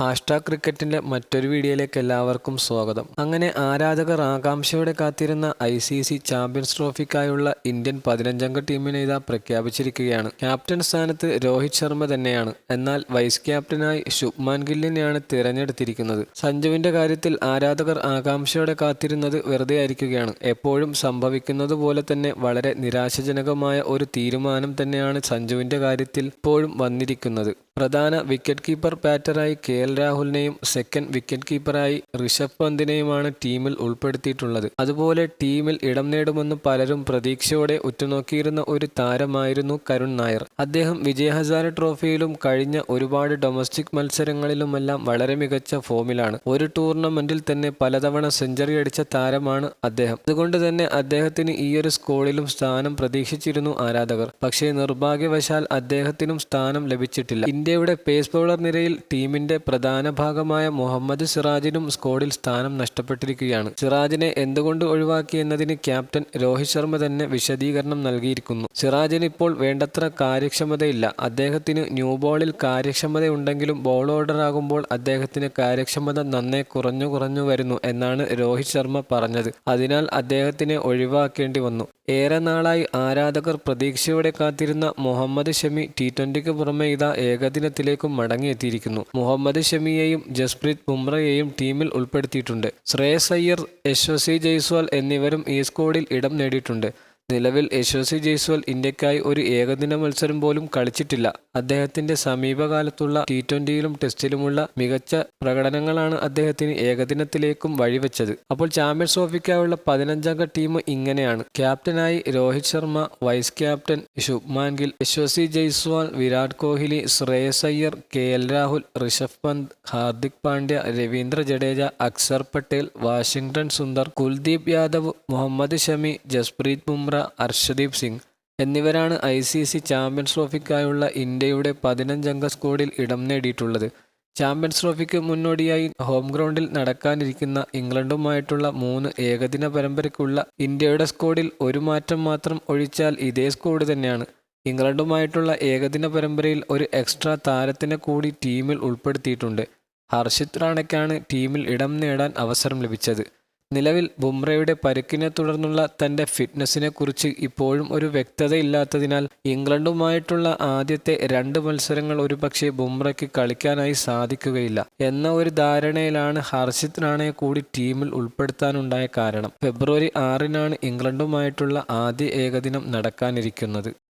Hashtag ക്രിക്കറ്റിന്റെ മറ്റൊരു വീഡിയോയിലേക്ക് എല്ലാവർക്കും സ്വാഗതം. അങ്ങനെ ആരാധകർ ആകാംക്ഷയോടെ കാത്തിരുന്ന ഐ സി സി ചാമ്പ്യൻസ് ട്രോഫിക്കായുള്ള ഇന്ത്യൻ പതിനഞ്ചംഗ ടീമിനെ ഇതാ പ്രഖ്യാപിച്ചിരിക്കുകയാണ്. ക്യാപ്റ്റൻ സ്ഥാനത്ത് രോഹിത് ശർമ്മ തന്നെയാണ്. എന്നാൽ വൈസ് ക്യാപ്റ്റനായി ശുഭ്മാൻ ഗില്ലിനെയാണ് തിരഞ്ഞെടുത്തിരിക്കുന്നത്. സഞ്ജുവിന്റെ കാര്യത്തിൽ ആരാധകർ ആകാംക്ഷയോടെ കാത്തിരുന്നത് വെറുതെ ആയിരിക്കുകയാണ്. എപ്പോഴും സംഭവിക്കുന്നത് പോലെ തന്നെ വളരെ നിരാശജനകമായ ഒരു തീരുമാനം തന്നെയാണ് സഞ്ജുവിന്റെ കാര്യത്തിൽ ഇപ്പോഴും വന്നിരിക്കുന്നത്. പ്രധാന വിക്കറ്റ് കീപ്പർ ബാറ്ററായി കെ രാഹുലിനെയും സെക്കൻഡ് വിക്കറ്റ് കീപ്പറായി ഋഷഭ് പന്തിനെയുമാണ് ടീമിൽ ഉൾപ്പെടുത്തിയിട്ടുള്ളത്. അതുപോലെ ടീമിൽ ഇടം നേടുമെന്ന് പലരും പ്രതീക്ഷയോടെ ഉറ്റുനോക്കിയിരുന്ന ഒരു താരമായിരുന്നു കരുൺ നായർ. അദ്ദേഹം വിജയ ഹസാര ട്രോഫിയിലും കഴിഞ്ഞ ഒരുപാട് ഡൊമസ്റ്റിക് മത്സരങ്ങളിലുമെല്ലാം വളരെ മികച്ച ഫോമിലാണ് ഒരു ടൂർണമെന്റിൽ തന്നെ പലതവണ സെഞ്ചുറി അടിച്ച താരമാണ് അദ്ദേഹം. അതുകൊണ്ട് തന്നെ അദ്ദേഹത്തിന് ഈയൊരു സ്കോളിലും സ്ഥാനം പ്രതീക്ഷിച്ചിരുന്നു ആരാധകർ. പക്ഷേ നിർഭാഗ്യവശാൽ അദ്ദേഹത്തിനും സ്ഥാനം ലഭിച്ചിട്ടില്ല. ഇന്ത്യയുടെ പേസ് ബൗളർ നിരയിൽ ടീമിന്റെ പ്രധാന ഭാഗമായ മുഹമ്മദ് സിറാജിനും സ്കോഡിൽ സ്ഥാനം നഷ്ടപ്പെട്ടിരിക്കുകയാണ്. സിറാജിനെ എന്തുകൊണ്ട് ഒഴിവാക്കി എന്നതിന് ക്യാപ്റ്റൻ രോഹിത് ശർമ്മ തന്നെ വിശദീകരണം നൽകിയിരിക്കുന്നു. സിറാജിന് ഇപ്പോൾ വേണ്ടത്ര കാര്യക്ഷമതയില്ല. അദ്ദേഹത്തിന് ന്യൂ ബോളിൽ കാര്യക്ഷമതയുണ്ടെങ്കിലും ബോൾ ഓർഡർ ആകുമ്പോൾ അദ്ദേഹത്തിന് കാര്യക്ഷമത നന്നേ കുറഞ്ഞു കുറഞ്ഞു വരുന്നു എന്നാണ് രോഹിത് ശർമ്മ പറഞ്ഞത്. അതിനാൽ അദ്ദേഹത്തിനെ ഒഴിവാക്കേണ്ടി വന്നു. ഏറെ നാളായി ആരാധകർ പ്രതീക്ഷയോടെ കാത്തിരുന്ന മുഹമ്മദ് ഷമി ടി ട്വന്റിക്ക് പുറമെ ഇതാ ഏകദിനത്തിലേക്കും മടങ്ങിയെത്തിയിരിക്കുന്നു. മുഹമ്മദ് ഷമിയെയും ജസ്പ്രീത് ബുംറയെയും ടീമിൽ ഉൾപ്പെടുത്തിയിട്ടുണ്ട്. ശ്രേയസ് അയ്യർ യശസ്വി ജയ്സ്വാൾ എന്നിവരും ഈ സ്ക്വാഡിൽ ഇടം നേടിയിട്ടുണ്ട്. നിലവിൽ യശസ്വി ജയ്സ്വാൾ ഇന്ത്യക്കായി ഒരു ഏകദിന മത്സരം പോലും കളിച്ചിട്ടില്ല. അദ്ദേഹത്തിന്റെ സമീപകാലത്തുള്ള ടി ട്വന്റിയിലും ടെസ്റ്റിലുമുള്ള മികച്ച പ്രകടനങ്ങളാണ് അദ്ദേഹത്തിന് ഏകദിനത്തിലേക്കും വഴിവെച്ചത്. അപ്പോൾ ചാമ്പ്യൻസ് ട്രോഫിക്കായുള്ള പതിനഞ്ചംഗ ടീം ഇങ്ങനെയാണ്. ക്യാപ്റ്റനായി Rohit Sharma vice captain Shubman Gill Yashasvi Jaiswal Virat Kohli Shreyas Iyer K L Rahul Rishabh Pant Hardik Pandya Ravindra Jadeja Axar Patel Washington Sundar Kuldeep Yadav Mohammed Shami Jasprit Bumrah Arshdeep Singh. എന്നിവരാണ് I C C champions ട്രോഫിക്കായുള്ള ഇന്ത്യയുടെ പതിനഞ്ചംഗ സ്ക്വാഡിൽ ഇടം നേടിയിട്ടുള്ളത്. Champions ട്രോഫിക്ക് മുന്നോടിയായി home ഗ്രൗണ്ടിൽ നടക്കാനിരിക്കുന്ന ഇംഗ്ലണ്ടുമായിട്ടുള്ള മൂന്ന് ഏകദിന പരമ്പരയ്ക്കുള്ള ഇന്ത്യയുടെ സ്കോഡിൽ ഒരു മാറ്റം മാത്രം ഒഴിച്ചാൽ ഇതേ സ്കോഡ് തന്നെയാണ്. ഇംഗ്ലണ്ടുമായിട്ടുള്ള ഏകദിന പരമ്പരയിൽ ഒരു എക്സ്ട്രാ താരത്തിനെ കൂടി ടീമിൽ ഉൾപ്പെടുത്തിയിട്ടുണ്ട്. ഹർഷിത് റാണയ്ക്കാണ് ടീമിൽ ഇടം നേടാൻ അവസരം ലഭിച്ചത്. നിലവിൽ ബുംറയുടെ പരുക്കിനെ തുടർന്നുള്ള തന്റെ ഫിറ്റ്നസിനെ കുറിച്ച് ഇപ്പോഴും ഒരു വ്യക്തതയില്ലാത്തതിനാൽ ഇംഗ്ലണ്ടുമായിട്ടുള്ള ആദ്യത്തെ രണ്ട് മത്സരങ്ങൾ ഒരുപക്ഷെ ബുംറയ്ക്ക് കളിക്കാനായി സാധിക്കുകയില്ല എന്ന ഒരു ധാരണയിലാണ് ഹർഷിത് റാണയെ കൂടി ടീമിൽ ഉൾപ്പെടുത്താനുണ്ടായ കാരണം. ഫെബ്രുവരി ആറിനാണ് ഇംഗ്ലണ്ടുമായിട്ടുള്ള ആദ്യ ഏകദിനം നടക്കാനിരിക്കുന്നത്.